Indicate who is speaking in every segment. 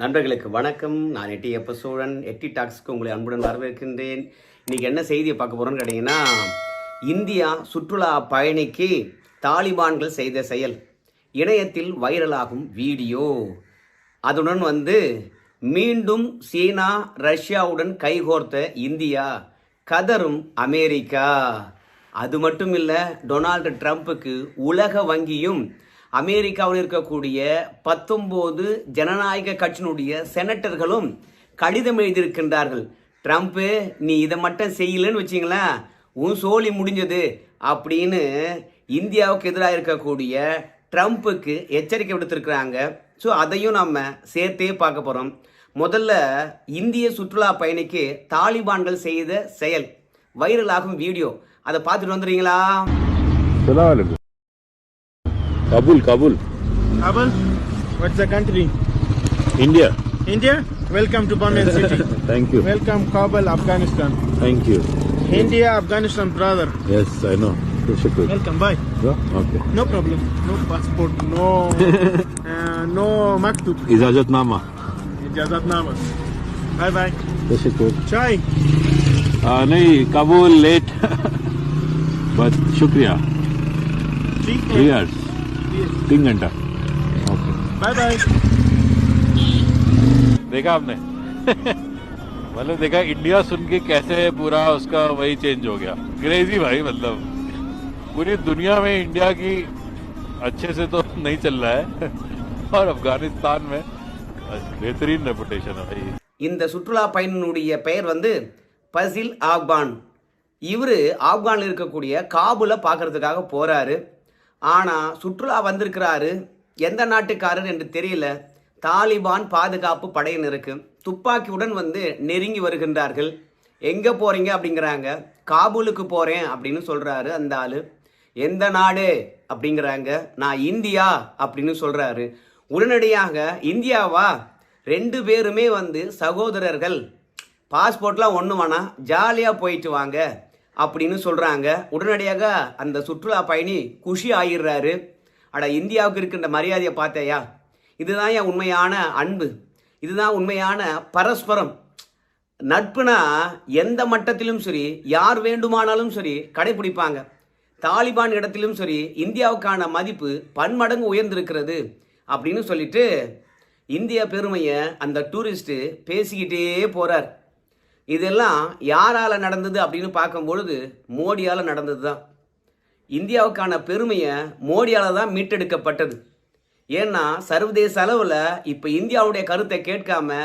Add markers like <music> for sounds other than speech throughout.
Speaker 1: நண்பர்களுக்கு வணக்கம். நான் எட்டி எப்ப சோழன். எட்டி டாக்ஸ்க்கு உங்களை அன்புடன் வரவேற்கின்றேன். இன்னைக்கு என்ன செய்தியை பார்க்க போகிறோன்னு கேட்டிங்கன்னா இந்தியா சுற்றுலா பயணிக்கு தாலிபான்கள் செய்த செயல். இணையத்தில் வைரலாகும் வீடியோ. அதுடன் வந்து மீண்டும் சீனா ரஷ்யாவுடன் கைகோர்த்த இந்தியா கதரும் அமெரிக்கா. அது மட்டும் இல்லை டொனால்டு ட்ரம்ப்புக்கு உலக வங்கியும் அமெரிக்காவில் இருக்கக்கூடிய பத்தொம்போது ஜனநாயக கட்சியினுடைய செனட்டர்களும் கடிதம் எழுதியிருக்கின்றார்கள். ட்ரம்ப்பு நீ இதை மட்டும் செய்யலன்னு வச்சிங்களேன் உன் சோழி முடிஞ்சது அப்படின்னு இந்தியாவுக்கு எதிராக இருக்கக்கூடிய ட்ரம்ப்புக்கு எச்சரிக்கை விடுத்திருக்கிறாங்க. ஸோ அதையும் நம்ம சேர்த்தே பார்க்க போகிறோம் முதல்ல இந்திய சுற்றுலா பயணிக்கு தாலிபான்கள் செய்த செயல் வைரலாகும் வீடியோ. அதை பார்த்துட்டு வந்துடுறீங்களா?
Speaker 2: Kabul, Kabul.
Speaker 3: Kabul? What's the country?
Speaker 2: India.
Speaker 3: India? Welcome to Bombay <laughs> City.
Speaker 2: Thank you.
Speaker 3: Welcome Kabul, Afghanistan.
Speaker 2: Thank you.
Speaker 3: India, Afghanistan, brother.
Speaker 2: Yes, I know.
Speaker 3: Welcome, bye.
Speaker 2: Yeah? Okay.
Speaker 3: No problem. No passport, no <laughs> uh, no maktub.
Speaker 2: Ijazatnama.
Speaker 3: Ijazatnama. Bye bye.
Speaker 2: Tashakkur.
Speaker 3: Chai.
Speaker 2: Uh, nahi, Kabul late. <laughs> but shukriya.
Speaker 3: Three years.
Speaker 2: तीन घंटा okay
Speaker 3: Bye bye.
Speaker 4: देखा आपने <laughs> मतलब देखा India सुन के कैसे पूरा उसका वही चेंज हो गया क्रेजी भाई मतलब पूरी दुनिया में इंडिया की अच्छे से तो नहीं चल रहा है <laughs> और अफगानिस्तान में बेहतरीन रेपुटेशन है भाई
Speaker 1: இந்த சுற்றுலா பயணியினுடைய பெயர் வந்து பசில் ஆப்கான் இவர் ஆப்கானில் இருக்கக்கூடிய காபுலை பார்க்கறதுக்காக போகிறாரு ஆனால் சுற்றுலா வந்திருக்கிறாரு எந்த நாட்டுக்காரர் என்று தெரியல. தாலிபான் பாதுகாப்பு படையினருக்கு துப்பாக்கியுடன் வந்து நெருங்கி வருகின்றார்கள். எங்கே போகிறீங்க அப்படிங்கிறாங்க. காபூலுக்கு போகிறேன் அப்படின்னு சொல்கிறாரு அந்த ஆள். எந்த நாடு அப்படிங்கிறாங்க. நான் இந்தியா அப்படின்னு சொல்கிறாரு உடனடியாக இந்தியாவா? ரெண்டு பேருமே வந்து சகோதரர்கள். பாஸ்போர்ட்லாம் ஒன்று வேணாம் ஜாலியாக போயிட்டு வாங்க. அப்படின்னு சொல்கிறாங்க உடனடியாக அந்த சுற்றுலா பயணி குஷி ஆகிடுறாரு அட இந்தியாவுக்கு இருக்கின்ற மரியாதையை பார்த்தையா? இதுதான் என் உண்மையான அன்பு. இதுதான் உண்மையான பரஸ்பரம். நட்புனா எந்த மட்டத்திலும் சரி யார் வேண்டுமானாலும் சரி கடைபிடிப்பாங்க. தாலிபான் இடத்திலும் சரி இந்தியாவுக்கான மதிப்பு பன்மடங்கு உயர்ந்திருக்கிறது அப்படின்னு சொல்லிட்டு இந்திய பெருமையை அந்த டூரிஸ்ட்டு பேசிக்கிட்டே போகிறார் இதெல்லாம் யாரால் நடந்தது அப்படின்னு பார்க்கும்பொழுது மோடியால் நடந்தது தான் இந்தியாவுக்கான பெருமையை மோடியால் தான் மீட்டெடுக்கப்பட்டது. ஏன்னா சர்வதேச அளவில் இப்போ இந்தியாவுடைய கருத்தை கேட்காம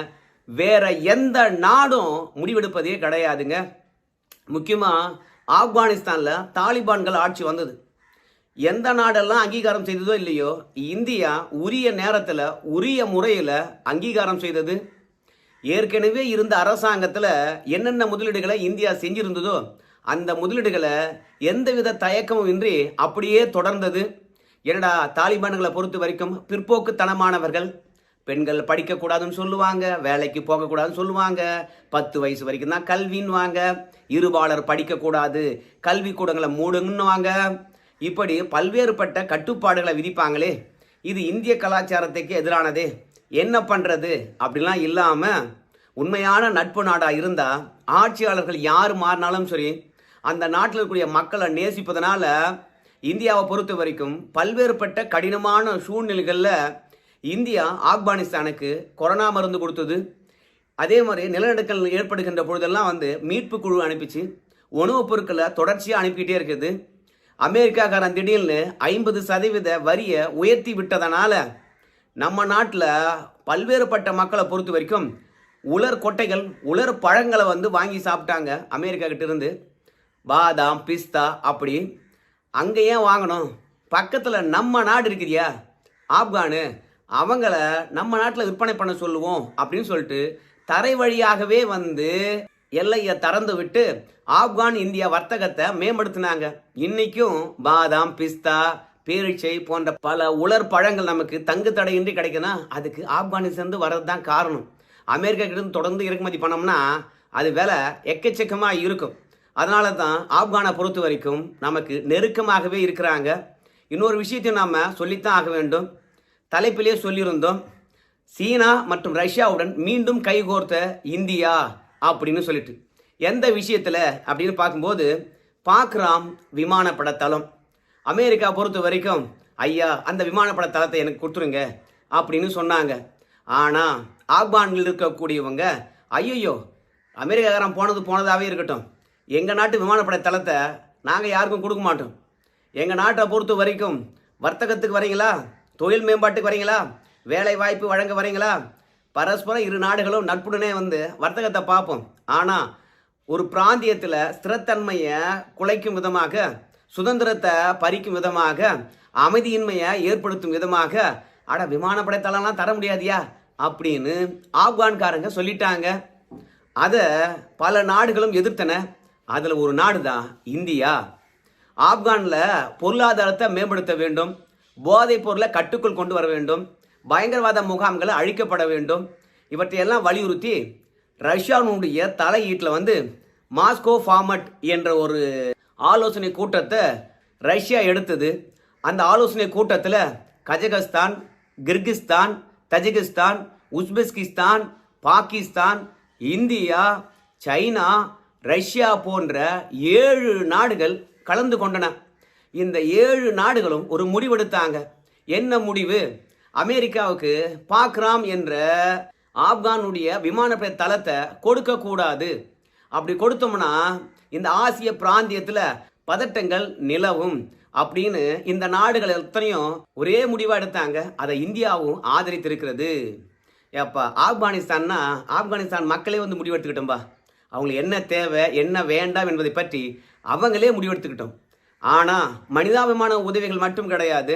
Speaker 1: வேற எந்த நாடும் முடிவெடுப்பதே கிடையாதுங்க. முக்கியமாக ஆப்கானிஸ்தானில் தாலிபான்கள் ஆட்சி வந்தது. எந்த நாடெல்லாம் அங்கீகாரம் செய்ததோ இல்லையோ இந்தியா உரிய நேரத்தில் உரிய முறையில் அங்கீகாரம் செய்தது. ஏற்கனவே இருந்த அரசாங்கத்தில் என்னென்ன முதலீடுகளை இந்தியா செஞ்சிருந்ததோ அந்த முதலீடுகளை எந்தவித தயக்கமும் இன்றி அப்படியே தொடர்ந்தது. என்னடா தாலிபான்களை பொறுத்த வரைக்கும் பிற்போக்குத்தனமானவர்கள். பெண்கள் படிக்கக்கூடாதுன்னு சொல்லுவாங்க வேலைக்கு போகக்கூடாதுன்னு சொல்லுவாங்க. பத்து வயசு வரைக்கும் தான் கல்வின்னுவாங்க. இருபாலர் படிக்கக்கூடாது கல்வி கூடங்களை மூடுங்கன்னுவாங்க. இப்படி பல்வேறுபட்ட கட்டுப்பாடுகளை விதிப்பாங்களே. இது இந்திய கலாச்சாரத்துக்கு எதிரானதே. என்ன பண்ணுறது அப்படிலாம் இல்லாமல் உண்மையான நட்பு நாடாக இருந்தால் ஆட்சியாளர்கள் யார் மாறினாலும் சரி அந்த நாட்டில் இருக்கக்கூடிய மக்களை நேசிப்பதனால இந்தியாவை பொறுத்த வரைக்கும் பல்வேறுபட்ட கடினமான சூழ்நிலைகளில் இந்தியா ஆப்கானிஸ்தானுக்கு கொரோனா மருந்து கொடுத்தது. அதே மாதிரி நிலநடுக்கல் ஏற்படுகின்ற பொழுதெல்லாம் வந்து மீட்பு குழு அனுப்பிச்சு உணவுப் பொருட்களை தொடர்ச்சியாக அனுப்பிக்கிட்டே இருக்குது. அமெரிக்காக்காரன் திடீர்னு ஐம்பது சதவீத வரியை உயர்த்தி விட்டதனால நம்ம நாட்டில் பல்வேறுபட்ட மக்களை பொறுத்த வரைக்கும் உலர் கொட்டைகள் உலர் பழங்களை வந்து வாங்கி சாப்பிட்டாங்க அமெரிக்கா கிட்டேருந்து பாதாம் பிஸ்தா அப்படி. அங்கே ஏன் வாங்கணும்? பக்கத்தில் நம்ம நாடு இருக்குதியா? ஆப்கானு. அவங்கள நம்ம நாட்டில் விற்பனை பண்ண சொல்லுவோம் அப்படின்னு சொல்லிட்டு தரை வழியாகவே வந்து எல்லையை திறந்து விட்டு ஆப்கான் இந்தியா வர்த்தகத்தை மேம்படுத்தினாங்க. இன்றைக்கும் பாதாம் பிஸ்தா பேரிச்சை போன்ற பல உலர் பழங்கள் நமக்கு தங்கு தடையின்றி கிடைக்குன்னா அதுக்கு ஆப்கானிஸ்தான் வர்றது தான் காரணம். அமெரிக்கா கிட்ட இருந்து தொடர்ந்து இறக்குமதி பண்ணோம்னா அது விலை எக்கச்சக்கமாக இருக்கும். அதனால தான் ஆப்கானை பொறுத்த வரைக்கும் நமக்கு நெருக்கமாகவே இருக்கிறாங்க. இன்னொரு விஷயத்தையும் நாம் சொல்லித்தான் ஆக வேண்டும். தலைப்பிலே சொல்லியிருந்தோம் சீனா மற்றும் ரஷ்யாவுடன் மீண்டும் கைகோர்த்த இந்தியா அப்படின்னு சொல்லிட்டு. எந்த விஷயத்தில் அப்படின்னு பார்க்கும்போது பாக்ராம் விமானப்பட தளம் அமெரிக்கா பொறுத்த வரைக்கும் ஐயா அந்த விமானப்பட தளத்தை எனக்கு கொடுத்துருங்க அப்படின்னு சொன்னாங்க. ஆனால் ஆக்பானில் இருக்கக்கூடியவங்க ஐயோ அமெரிக்காக்காரன் போனது போனதாகவே இருக்கட்டும். எங்கள் நாட்டு விமானப்படை தளத்தை நாங்கள் யாருக்கும் கொடுக்க மாட்டோம். எங்கள் நாட்டை பொறுத்த வரைக்கும் வர்த்தகத்துக்கு வரீங்களா? தொழில் மேம்பாட்டுக்கு வரீங்களா? வேலை வாய்ப்பு வழங்க வரீங்களா? பரஸ்பரம் இரு நாடுகளும் நட்புடனே வந்து வர்த்தகத்தை பார்ப்போம். ஆனால் ஒரு பிராந்தியத்தில் ஸ்திரத்தன்மையை குலைக்கும் விதமாக சுதந்திரத்தை பறிக்கும் விதமாக அமைதியின்மையை ஏற்படுத்தும் விதமாக அட விமானப்படை தளம்லாம் தர முடியாதியா? அப்படின்னு ஆப்கான்காரங்க சொல்லிட்டாங்க. அதை பல நாடுகளும் எதிர்த்தன. அதில் ஒரு நாடு தான் இந்தியா. ஆப்கானில் பொருளாதாரத்தை மேம்படுத்த வேண்டும். போதைப் பொருளை கட்டுக்குள் கொண்டு வர வேண்டும். பயங்கரவாத முகாம்களை அழிக்கப்பட வேண்டும். இவற்றையெல்லாம் வலியுறுத்தி ரஷ்யாவினுடைய தலையீட்டில் வந்து மாஸ்கோ ஃபார்மட் என்ற ஒரு ஆலோசனை கூட்டத்தை ரஷ்யா எடுத்தது. அந்த ஆலோசனை கூட்டத்தில் Kazakhstan Kyrgyzstan Tajikistan Uzbekistan Pakistan India China Russia போன்ற ஏழு நாடுகள் கலந்து கொண்டன. இந்த ஏழு நாடுகளும் ஒரு முடிவெடுத்தாங்க. என்ன முடிவு? அமெரிக்காவுக்கு பாக்ராம் என்ற ஆப்கானுடைய விமானப்படை தளத்தை கொடுக்கக்கூடாது. அப்படி கொடுத்தோம்னா இந்த ஆசிய பிராந்தியத்தில் பதட்டங்கள் நிலவும் அப்படின்னு இந்த நாடுகள் எத்தனையும் ஒரே முடிவாக எடுத்தாங்க. அதை இந்தியாவும் ஆதரித்திருக்கிறது. ஏப்பா ஆப்கானிஸ்தான்னா ஆப்கானிஸ்தான் மக்களே வந்து முடிவெடுத்துக்கிட்டோம்பா. அவங்களுக்கு என்ன தேவை என்ன வேண்டாம் என்பதை பற்றி அவங்களே முடிவெடுத்துக்கிட்டோம். ஆனால் மனிதாபிமான உதவிகள் மட்டும் கிடையாது.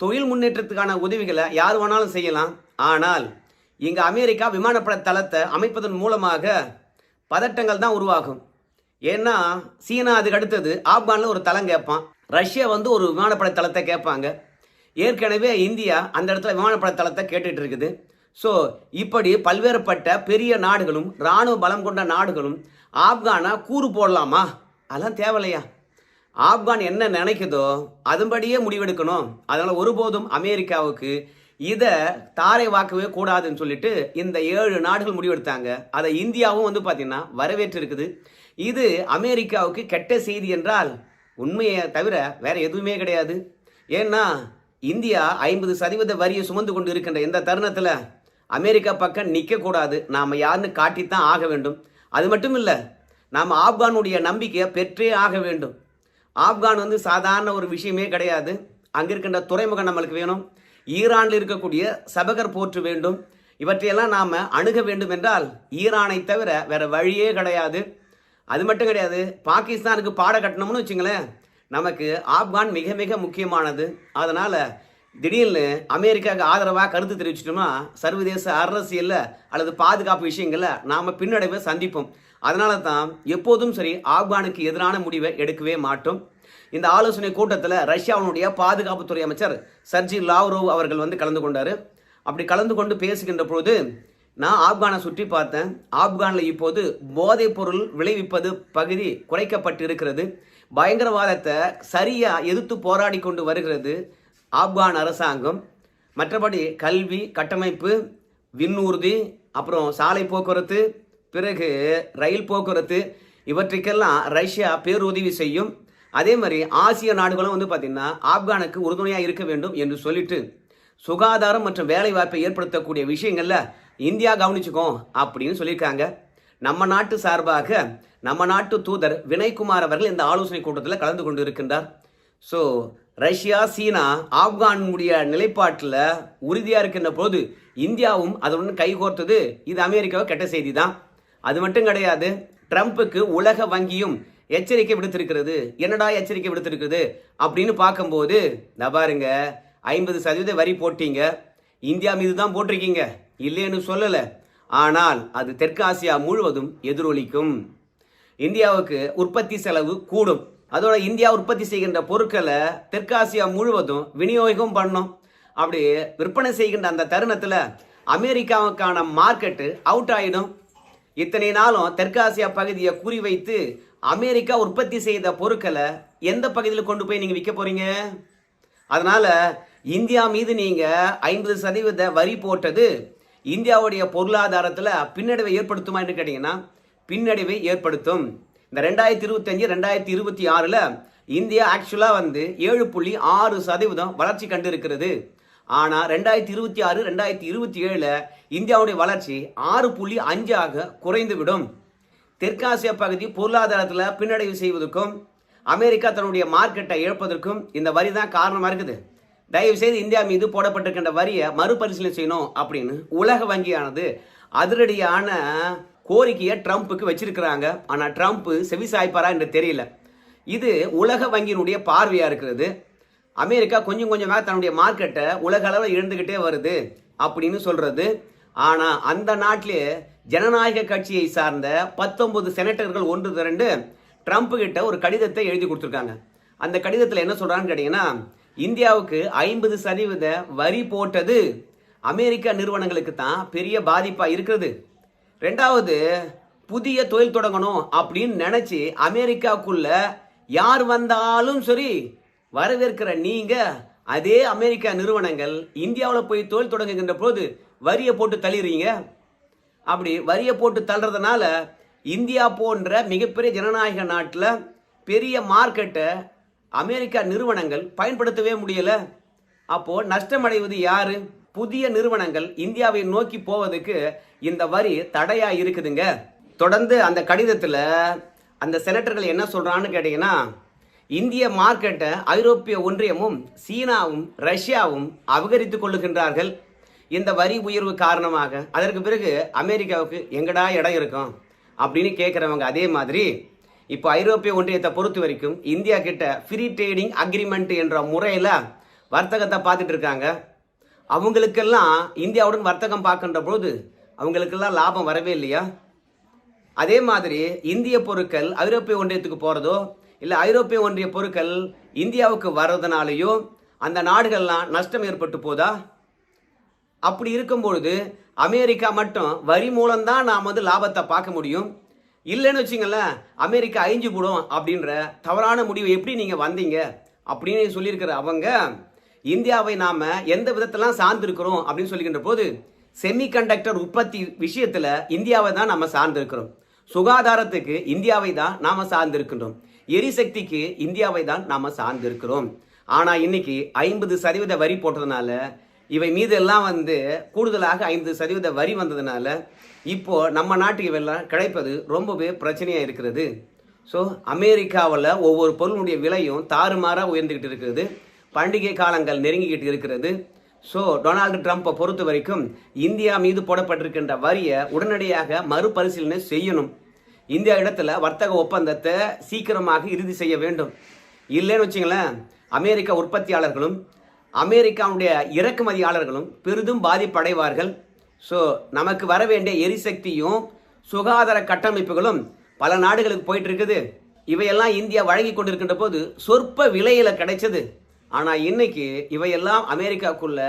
Speaker 1: தொழில் முன்னேற்றத்துக்கான உதவிகளை யார் வேணாலும் செய்யலாம். ஆனால் இங்கே அமெரிக்கா விமானப்பட தளத்தை அமைப்பதன் மூலமாக பதட்டங்கள் தான் உருவாகும். ஏன்னா சீனா அதுக்கு அடுத்தது ஆப்கானில் ஒரு தளம் கேட்பான். ரஷ்யா வந்து ஒரு விமானப்படை தளத்தை கேட்பாங்க. ஏற்கனவே இந்தியா அந்த இடத்துல விமானப்படை தளத்தை கேட்டுட்டு இருக்குது. ஸோ இப்படி பல்வேறுபட்ட பெரிய நாடுகளும் இராணுவ பலம் கொண்ட நாடுகளும் ஆப்கானா கூறு போடலாமா? அதெல்லாம் தேவையில்லையா? ஆப்கான் என்ன நினைக்குதோ அதன்படியே முடிவெடுக்கணும். அதனால் ஒருபோதும் அமெரிக்காவுக்கு இதை தாரை வாக்கவே கூடாதுன்னு சொல்லிட்டு இந்த ஏழு நாடுகள் முடிவெடுத்தாங்க. அதை இந்தியாவும் வந்து பார்த்தீங்கன்னா வரவேற்று இருக்குது இது அமெரிக்காவுக்கு கெட்ட செய்தி என்றால் உண்மையை தவிர வேற எதுவுமே கிடையாது. ஏன்னா இந்தியா ஐம்பது சதவீத வரியை சுமந்து கொண்டு இருக்கின்ற இந்த தருணத்தில் அமெரிக்கா பக்கம் நிற்கக்கூடாது நாம் யாருன்னு காட்டித்தான் ஆக வேண்டும். அது மட்டும் இல்லை நாம் ஆப்கானுடைய நம்பிக்கையை பெற்றே ஆக வேண்டும். ஆப்கான் வந்து சாதாரண ஒரு விஷயமே கிடையாது. அங்கே இருக்கின்ற துறைமுகம் நம்மளுக்கு வேணும். ஈரானில் இருக்கக்கூடிய சபகர் போற்று வேண்டும். இவற்றையெல்லாம் நாம் அணுக வேண்டும் என்றால் ஈரானை தவிர வேறு வழியே கிடையாது. அது மட்டும் கிடையாது பாகிஸ்தானுக்கு பாட கட்டணும்னு வச்சுங்களேன் நமக்கு ஆப்கான் மிக மிக முக்கியமானது. அதனால் திடீர்னு அமெரிக்காவுக்கு ஆதரவாக கருத்து தெரிவிச்சிட்டோம்னா சர்வதேச அரசியலில் அல்லது பாதுகாப்பு விஷயங்களில் நாம் பின்னடைவை சந்திப்போம். அதனால தான் எப்போதும் சரி ஆப்கானுக்கு எதிரான முடிவை எடுக்கவே மாட்டோம். இந்த ஆலோசனை கூட்டத்தில் ரஷ்யாவினுடைய பாதுகாப்புத்துறை அமைச்சர் சர்ஜி லாவ்ரோவ் அவர்கள் வந்து கலந்து கொண்டார். அப்படி கலந்து கொண்டு பேசுகின்ற பொழுது நான் ஆப்கானை சுற்றி பார்த்தேன். ஆப்கானில் இப்போது போதைப் பொருள் விளைவிப்பது பகுதி குறைக்கப்பட்டிருக்கிறது. பயங்கரவாதத்தை சரியாக எதிர்த்து போராடி கொண்டு வருகிறது ஆப்கான் அரசாங்கம். மற்றபடி கல்வி கட்டமைப்பு விண்ணூர்தி அப்புறம் சாலை போக்குவரத்து பிறகு ரயில் போக்குவரத்து இவற்றுக்கெல்லாம் ரஷ்யா பேருதவி செய்யும். அதே மாதிரி ஆசிய நாடுகளும் வந்து பார்த்திங்கன்னா ஆப்கானுக்கு உறுதுணையாக இருக்க வேண்டும் என்று சொல்லிட்டு சுகாதாரம் மற்றும் வேலைவாய்ப்பை ஏற்படுத்தக்கூடிய விஷயங்களில் இந்தியா கவனிச்சுக்கோம் அப்படின்னு சொல்லியிருக்காங்க. நம்ம நாட்டு சார்பாக நம்ம நாட்டு தூதர் வினய்குமார் அவர்கள் இந்த ஆலோசனை கூட்டத்தில் கலந்து கொண்டு இருக்கின்றார் ஸோ ரஷ்யா சீனா ஆப்கானுடைய நிலைப்பாட்டில் உறுதியாக இருக்கின்ற போது இந்தியாவும் அதனுடன் கைகோர்த்தது இது அமெரிக்காவை கெட்ட செய்தி தான் அது மட்டும் கிடையாது ட்ரம்ப்புக்கு உலக வங்கியும் எச்சரிக்கை விடுத்திருக்கிறது. என்னடா எச்சரிக்கை விடுத்திருக்கிறது அப்படின்னு பார்க்கும்போது இந்த பாருங்க ஐம்பது சதவீத வரி போட்டீங்க. இந்தியா மீது தான் போட்டிருக்கீங்க. இல்லைன்னு சொல்லலை. ஆனால் அது தெற்காசியா முழுவதும் எதிரொலிக்கும். இந்தியாவுக்கு உற்பத்தி செலவு கூடும். அதோட இந்தியா உற்பத்தி செய்கின்ற பொருட்களை தெற்காசியா முழுவதும் விநியோகம் பண்ணும். அப்படி விற்பனை செய்கின்ற அந்த தருணத்தில் அமெரிக்காவுக்கான மார்க்கெட்டு அவுட் ஆயிடும். இத்தனை நாளும் தெற்காசியா பகுதியை குறிவைத்து அமெரிக்கா உற்பத்தி செய்த பொருட்களை எந்த பகுதியில் கொண்டு போய் நீங்கள் விற்க போகிறீங்க அதனால் இந்தியா மீது நீங்கள் ஐம்பது சதவீத வரி போட்டது இந்தியாவுடைய பொருளாதாரத்தில் பின்னடைவை ஏற்படுத்துமா என்று கேட்டிங்கன்னா பின்னடைவை ஏற்படுத்தும். இந்த ரெண்டாயிரத்தி இருபத்தஞ்சு ரெண்டாயிரத்தி இருபத்தி ஆறில் இந்தியா ஆக்சுவலாக வந்து ஏழு புள்ளி ஆறு சதவீதம் வளர்ச்சி கண்டு இருக்கிறது ஆனால் ரெண்டாயிரத்தி இருபத்தி ஆறு ரெண்டாயிரத்தி இருபத்தி ஏழில் இந்தியாவுடைய வளர்ச்சி ஆறு புள்ளி அஞ்சாக குறைந்துவிடும். தெற்காசிய பகுதி பொருளாதாரத்தில் பின்னடைவு செய்வதற்கும் அமெரிக்கா தன்னுடைய மார்க்கெட்டை இழப்பதற்கும் இந்த வரி தான் காரணமாக இருக்குது. தயவுசெய்து இந்தியா மீது போடப்பட்டிருக்கின்ற வரியை மறுபரிசீலனை செய்யணும் அப்படின்னு உலக வங்கியானது அதிரடியான கோரிக்கையை ட்ரம்ப்புக்கு வச்சிருக்கிறாங்க. ஆனால் ட்ரம்ப் செவிசாய்ப்பாரா என்று தெரியல. இது உலக வங்கியினுடைய பார்வையாக இருக்கிறது. அமெரிக்கா கொஞ்சம் கொஞ்சமாக தன்னுடைய மார்க்கெட்டை உலக அளவில் இழந்துக்கிட்டே வருது அப்படின்னு சொல்கிறது ஆனால் அந்த நாட்டிலே ஜனநாயக கட்சியை சார்ந்த பத்தொன்பது செனட்டர்கள் ஒன்று திரண்டு ட்ரம்ப் கிட்ட ஒரு கடிதத்தை எழுதி கொடுத்துருக்காங்க. அந்த கடிதத்தில் என்ன சொல்கிறான்னு கேட்டிங்கன்னா இந்தியாவுக்கு ஐம்பது சதவீத வரி போட்டது அமெரிக்க நிறுவனங்களுக்கு தான் பெரிய பாதிப்பாக இருக்கிறது. ரெண்டாவது புதிய தொழில் தொடங்கணும் அப்படின்னு நினச்சி அமெரிக்காவுக்குள்ள யார் வந்தாலும் சரி வரவேற்கிற நீங்கள் அதே அமெரிக்கா நிறுவனங்கள் இந்தியாவில் போய் தொழில் தொடங்குகின்ற போது வரியை போட்டு தள்ளிடுறீங்க. அப்படி வரியை போட்டு தள்ளுறதுனால இந்தியா போன்ற மிகப்பெரிய ஜனநாயக நாட்டில் பெரிய மார்க்கெட்டை அமெரிக்கா நிறுவனங்கள் பயன்படுத்தவே முடியலை. அப்போது நஷ்டமடைவது யார்? புதிய நிறுவனங்கள் இந்தியாவை நோக்கி போவதுக்கு இந்த வரி தடையாக இருக்குதுங்க. தொடர்ந்து அந்த கடிதத்தில் அந்த செனட்டர்கள் என்ன சொல்கிறான்னு கேட்டிங்கன்னா இந்திய மார்க்கெட்டை ஐரோப்பிய ஒன்றியமும் சீனாவும் ரஷ்யாவும் அபகரித்துக் கொள்ளுகின்றார்கள். இந்த வரி உயர்வு காரணமாக அதற்கு பிறகு அமெரிக்காவுக்கு எங்கடா இடம் இருக்கும் அப்படின்னு கேட்குறவங்க அதே மாதிரி இப்போ ஐரோப்பிய ஒன்றியத்தை பொறுத்த வரைக்கும் இந்தியா கிட்ட ஃப்ரீ ட்ரேடிங் அக்ரிமெண்ட் என்ற முறையில் வர்த்தகத்தை பார்த்துட்டு இருக்காங்க. அவங்களுக்கெல்லாம் இந்தியாவுடன் வர்த்தகம் பார்க்கின்ற பொழுது அவங்களுக்கெல்லாம் லாபம் வரவே இல்லையா? அதே மாதிரி இந்திய பொருட்கள் ஐரோப்பிய ஒன்றியத்துக்கு போகிறதோ இல்லை ஐரோப்பிய ஒன்றிய பொருட்கள் இந்தியாவுக்கு வர்றதுனாலையோ அந்த நாடுகள்லாம் நஷ்டம் ஏற்பட்டு போதா? அப்படி இருக்கும்பொழுது அமெரிக்கா மட்டும் வரி மூலம்தான் நாம் வந்து லாபத்தை பார்க்க முடியும். இல்லைன்னு வச்சுங்களேன் அமெரிக்கா அழிஞ்சு போடும் அப்படின்ற தவறான முடிவு எப்படி நீங்கள் வந்தீங்க? அப்படின்னு சொல்லியிருக்கிற அவங்க இந்தியாவை நாம் எந்த விதத்தெல்லாம் சார்ந்திருக்கிறோம் அப்படின்னு சொல்லிக்கின்ற போது செமிகண்டக்டர் உற்பத்தி விஷயத்தில் இந்தியாவை தான் நம்ம சார்ந்திருக்கிறோம். சுகாதாரத்துக்கு இந்தியாவை தான் நாம் சார்ந்திருக்கின்றோம். எரிசக்திக்கு இந்தியாவை தான் நாம் சார்ந்திருக்கிறோம். ஆனால் இன்னைக்கு ஐம்பது சதவீத வரி போட்டதுனால இவை மீது எல்லாம் வந்து கூடுதலாக ஐந்து சதவீத வரி வந்ததுனால இப்போ நம்ம நாட்டுக்கு இவெல்லாம் கிடைப்பது ரொம்பவே பிரச்சனையாக இருக்கிறது. ஸோ அமெரிக்காவில் ஒவ்வொரு பொருளுடைய விலையும் தாறுமாறாக உயர்ந்துக்கிட்டு இருக்கிறது பண்டிகை காலங்கள் நெருங்கிக்கிட்டு இருக்கிறது. ஸோ டொனால்டு ட்ரம்ப்பை பொறுத்த வரைக்கும் இந்தியா மீது போடப்பட்டிருக்கின்ற வரியை உடனடியாக மறுபரிசீலனை செய்யணும். இந்தியா இடத்துல வர்த்தக ஒப்பந்தத்தை சீக்கிரமாக இறுதி செய்ய வேண்டும். இல்லைன்னு வச்சுங்களேன் அமெரிக்க உற்பத்தியாளர்களும் அமெரிக்காவுடைய இறக்குமதியாளர்களும் பெரிதும் பாதிப்படைவார்கள். ஸோ நமக்கு வர வேண்டிய எரிசக்தியும் சுகாதார கட்டமைப்புகளும் பல நாடுகளுக்கு போயிட்டு இருக்குது இவையெல்லாம் இந்தியா வழங்கி கொண்டிருக்கின்ற போது சொற்ப விலையில் கிடைச்சது. ஆனால் இன்னைக்கு இவையெல்லாம் அமெரிக்காக்குள்ள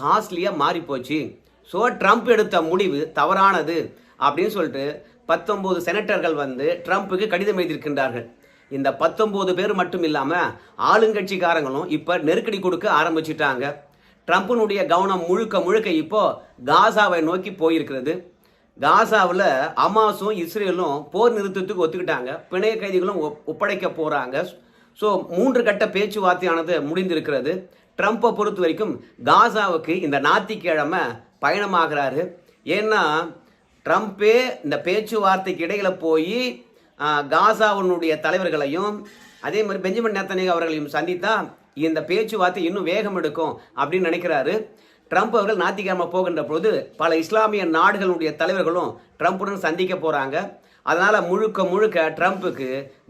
Speaker 1: காஸ்ட்லியாக மாறிப்போச்சு. ஸோ ட்ரம்ப் எடுத்த முடிவு தவறானது அப்படின்னு சொல்லிட்டு பத்தொம்போது செனட்டர்கள் வந்து ட்ரம்ப்புக்கு கடிதம் எழுதியிருக்கின்றார்கள். இந்த பத்தொம்போது பேர் மட்டும் இல்லாமல் ஆளுங்கட்சிக்காரங்களும் இப்போ நெருக்கடி கொடுக்க ஆரம்பிச்சிட்டாங்க. ட்ரம்ப்பினுடைய கவனம் முழுக்க முழுக்க இப்போ காசாவை நோக்கி போயிருக்கிறது. காசாவில் அமாஸும் இஸ்ரேலும் போர் நிறுத்தத்துக்கு ஒத்துக்கிட்டாங்க. பிணைய கைதிகளும் ஒப்படைக்க போகிறாங்க ஸோ மூன்று கட்ட பேச்சுவார்த்தையானது முடிந்திருக்கிறது. ட்ரம்ப்பை பொறுத்த வரைக்கும் காசாவுக்கு இந்த ஞாத்திக்கிழமை பயணமாகிறாரு. ஏன்னா ட்ரம்ப்பே இந்த பேச்சுவார்த்தைக்கு இடையில் போய் காசாவுனுடைய தலைவர்களையும் அதே மாதிரி பெஞ்சமின் நேத்தனிக் அவர்களையும் சந்தித்தா இந்த பேச்சுவார்த்தை இன்னும் வேகம் எடுக்கும் அப்படின்னு நினைக்கிறாரு. ட்ரம்ப் அவர்கள் ஞாயிற்றுக்கிழமை போகின்ற பொழுது பல இஸ்லாமிய நாடுகளுடைய தலைவர்களும் ட்ரம்ப்புடன் சந்திக்க போகிறாங்க அதனால் முழுக்க முழுக்க ட்ரம்ப்புக்கு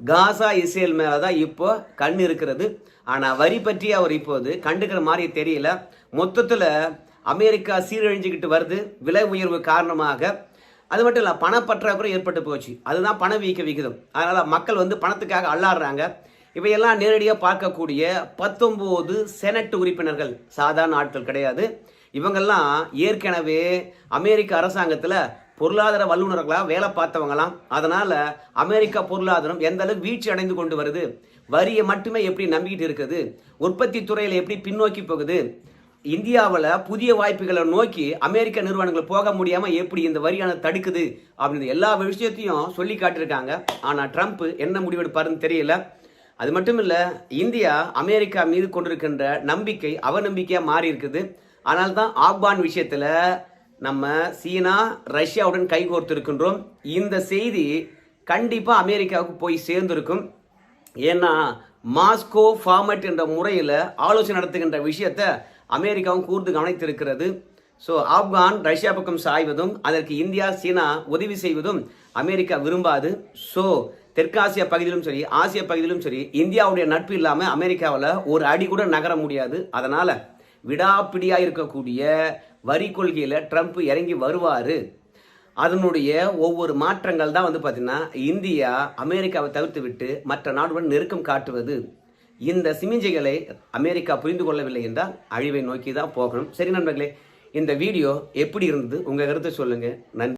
Speaker 1: காசா இஸ்ரேல் மேலே தான் இப்போ கண் இருக்கிறது. ஆனால் வரி பற்றி அவர் இப்போது கண்டுக்கிற மாதிரி தெரியல. மொத்தத்தில் அமெரிக்கா சீரழிஞ்சுக்கிட்டு வருது. விலை உயர்வு காரணமாக அது மட்டும் இல்லை பணப்பற்றாக்குறை ஏற்பட்டு போச்சு. அதுதான் பணவீக்க விகிதம். அதனால் மக்கள் வந்து பணத்துக்காக அல்லாடுறாங்க. இவையெல்லாம் நேரடியாக பார்க்கக்கூடிய பத்தொம்போது செனட் உறுப்பினர்கள் சாதாரண ஆட்கள் கிடையாது. இவங்கெல்லாம் ஏற்கனவே அமெரிக்க அரசாங்கத்தில் பொருளாதார வல்லுநர்களாக வேலை பார்த்தவங்களாம். அதனால் அமெரிக்கா பொருளாதாரம் எந்த அளவுக்கு வீழ்ச்சி அடைந்து கொண்டு வருது? வரியை மட்டுமே எப்படி நம்பிக்கிட்டு இருக்குது? உற்பத்தி துறையில் எப்படி பின்னோக்கி போகுது? இந்தியாவில் புதிய வாய்ப்புகளை நோக்கி அமெரிக்க நிறுவனங்கள் போக முடியாமல் எப்படி இந்த வரியான தடுக்குது அப்படின்ற எல்லா விஷயத்தையும் சொல்லி காட்டியிருக்காங்க. ஆனால் ட்ரம்ப் என்ன முடிவெடுப்பாருன்னு தெரியல. அது மட்டும் இல்லை இந்தியா அமெரிக்கா மீது கொண்டிருக்கின்ற நம்பிக்கை அவநம்பிக்கையாக மாறி இருக்குது. ஆனால் தான் ஆப்கான் விஷயத்தில் நம்ம சீனா ரஷ்யாவுடன் கைகோர்த்திருக்கின்றோம். இந்த செய்தி கண்டிப்பாக அமெரிக்காவுக்கு போய் சேர்ந்திருக்கும். ஏன்னா மாஸ்கோ ஃபார்மட் என்ற முறையில் ஆலோசனை நடத்துகின்ற விஷயத்தை அமெரிக்காவும் கூர்ந்து கவனித்திருக்கிறது. ஸோ ஆப்கான் ரஷ்யா பக்கம் சாய்வதும் அதற்கு இந்தியா சீனா உதவி செய்வதும் அமெரிக்கா விரும்பாது. ஸோ தெற்காசிய பகுதியிலும் சரி ஆசிய பகுதியிலும் சரி இந்தியாவுடைய நட்பு இல்லாமல் அமெரிக்காவில் ஒரு அடி கூட நகர முடியாது. அதனால் விடாப்பிடியாக இருக்கக்கூடிய வரி கொள்கையில் ட்ரம்ப் இறங்கி வருவார். அதனுடைய ஒவ்வொரு மாற்றங்கள் தான் வந்து பார்த்திங்கன்னா இந்தியா அமெரிக்காவை தவிர்த்து விட்டு மற்ற நாடுடன் நெருக்கம் காட்டுவது. இந்த சிமிஞ்சைகளை அமெரிக்கா புரிந்து கொள்ளவில்லை என்றால் அழிவை நோக்கி தான் போகணும். சரி நண்பர்களே இந்த வீடியோ எப்படி இருந்தது? உங்கள் கருத்தை சொல்லுங்கள் நன்றி.